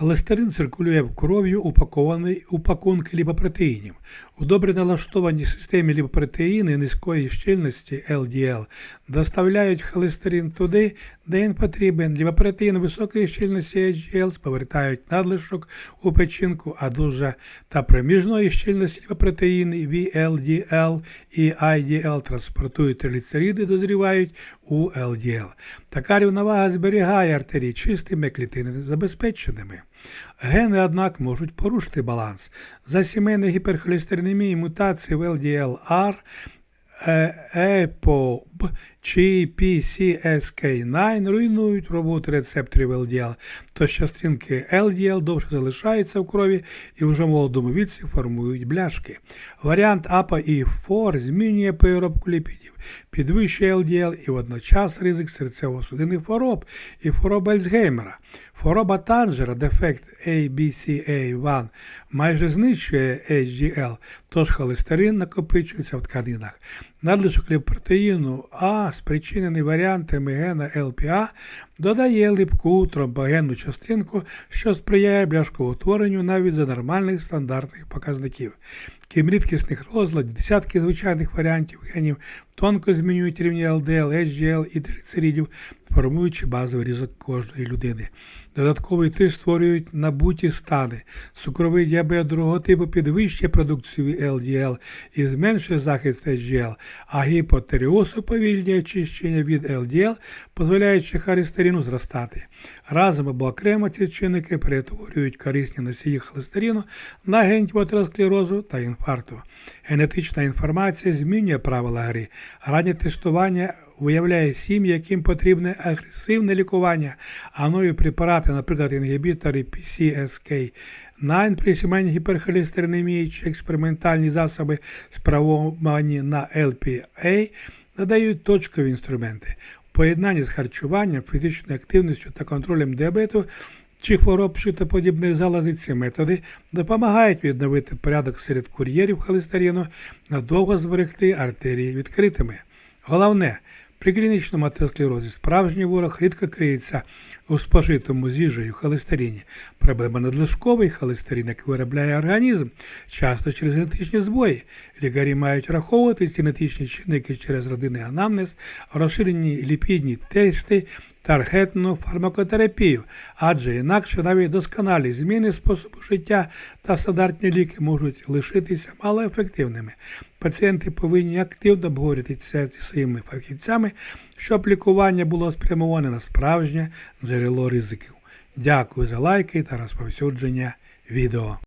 Холестерин циркулює в кров'ю упакований у пакунки ліпопротеїнів. У добре налаштованій системі ліпопротеїни низької щільності LDL доставляють холестерин туди, де він потрібен. Ліпопротеїн високої щільності HDL повертають надлишок у печінку, а дуже та проміжної щільності ліпопротеїни VLDL і IDL транспортують тригліцериди, дозрівають у LDL. Така рівновага зберігає артерії чистими, клітини забезпеченими. Гени, однак, можуть порушити баланс. За сімейний гіперхолестеринемії мутації в LDLR, EPOB чи PCSK9 руйнують роботу рецепторів LDL, то частинки LDL довше залишаються в крові і вже в молодому віці формують бляшки. Варіант APA-E4 змінює переробку ліпідів, підвищує LDL і водночас ризик серцево-судинних хвороб і хвороб Альцгеймера. Хвороба Танжера, дефект ABCA1, майже знищує HDL, тож холестерин накопичується в тканинах. Надлишок ліпопротеїну А, спричинений варіантами гена ЛПА, додає липку тромбогенну частинку, що сприяє бляшкоутворенню навіть за нормальних стандартних показників. Крім рідкісних розладів, десятки звичайних варіантів генів тонко змінюють рівні LDL, HDL і тригліцеридів, формуючи базовий різок кожної людини. Додатковий тиск створюють набуті стани. Цукровий діабет другого типу підвищує продукцію LDL і зменшує захист HDL, а гіпотереоз уповільнює очищення від LDL, дозволяючи холестерину зростати. Разом або окремо ці чинники перетворюють корисні носії холестерину на атеросклерозу та інфаркту. Генетична інформація змінює правила гри. Раннє тестування виявляє сім'ї, яким потрібне агресивне лікування, а нові препарати, наприклад, інгібітори PCSK9 при сімейній гіперхолестеринемії чи експериментальні засоби, спрямовані на LPA, надають точкові інструменти. В поєднанні з харчуванням, фізичною активністю та контролем діабету чи хвороб щитоподібних залозів ці методи допомагають відновити порядок серед кур'єрів холестерину, надовго зберегти артерії відкритими. Головне, при клінічному атеросклерозі справжній ворог рідко криється у спожитому з їжею холестерині. Проблема надлишковий холестерин, який виробляє організм, часто через генетичні збої. Лікарі мають враховувати генетичні чинники через родинний анамнез, розширені ліпідні тести, таргетну фармакотерапію, адже інакше навіть досконалі зміни способу життя та стандартні ліки можуть лишитися малоефективними. Пацієнти повинні активно обговорити це зі своїми фахівцями, щоб лікування було спрямоване на справжнє джерело ризиків. Дякую за лайки та розповсюдження відео.